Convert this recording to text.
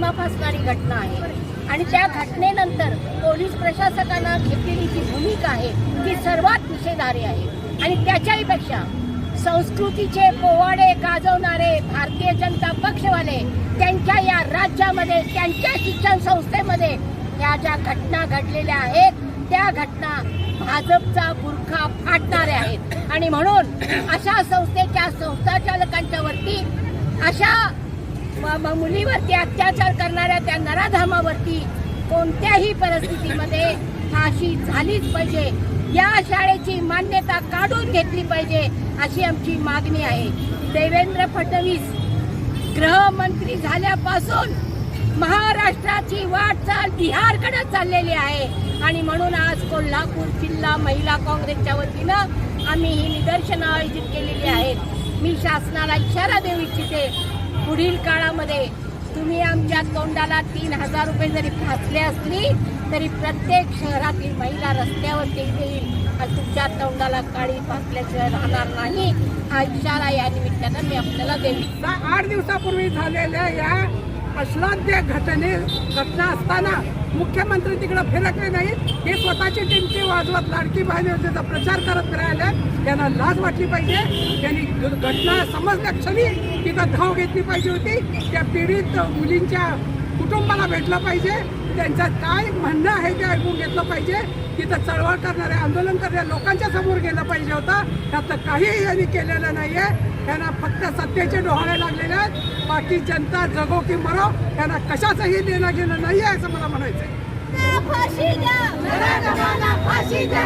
काळीमा फासणारी घटना आहे. आणि त्या घटनेनंतर पोलीस प्रशासकानं घेतलेली जी भूमिका आहे ती सर्वात निषेधारी आहे. आणि त्याच्याही पेक्षा संस्कृतीचे पोवाडे गाजवणारे भारतीय जनता पक्षवाले त्यांच्या या राज्यामध्ये त्यांच्या शिक्षण संस्थेमध्ये या ज्या घटना घडलेल्या आहेत त्या घटना भाजपचा बुरखा फाटणाऱ्या आहेत. आणि म्हणून अशा संस्थेच्या संस्थाचालकांच्या वरती अशा मुलीवरती अत्याचार करणाऱ्या त्या नराधामावरती कोणत्याही परिस्थितीमध्ये फाशी झालीच पाहिजे. या शाळेची मान्यता काढून घेतली पाहिजे अशी आमची मागणी आहे. देवेंद्र फडणवीस गृहमंत्री झाल्यापासून महाराष्ट्राची वाटचाल बिहारकडे चाललेली आहे. आणि म्हणून आज कोल्हापूर जिल्हा महिला काँग्रेसच्या वतीनं आम्ही ही निदर्शनं आयोजित केलेली आहेत. मी शासनाला इशारा देऊ इच्छिते. पुढील काळामध्ये तुम्ही आमच्या तोंडाला तीन हजार रुपये जरी फासले असली तरी प्रत्येक शहरातील महिला रस्त्यावरती येईल. आणि तुमच्या तोंडाला काळी फासल्याशिवाय राहणार नाही. हा इशारा या निमित्तानं मी आपल्याला देईल आठ दिवसापूर्वी झालेल्या या अश्लाघ्य घटने घटना असताना मुख्यमंत्री तिकडे फिरकले नाहीत. हे स्वतःची टिमकी वाजवत लाडकी बहीण योजनेचा प्रचार करत फिरायला त्यांना लाज वाटली पाहिजे. त्यांनी घटना समजल्या क्षणी तिथं धाव घेतली पाहिजे होती. त्या पीडित मुलींच्या कुटुंबाला भेटलं पाहिजे. त्यांचं काय म्हणणं आहे ते ऐकून घेतलं पाहिजे. तिथं चळवळ करणारे आंदोलन करणाऱ्या लोकांच्या समोर गेलं पाहिजे होतं. त्यातलं काहीही यांनी केलेलं नाही आहे त्यांना फक्त सत्तेचे डोहाळे लागलेले आहेत. बाकी जनता जगो की मरो त्यांना कशाचंही देणं घेणं आहे असं मला म्हणायचं आहे फाशी द्या.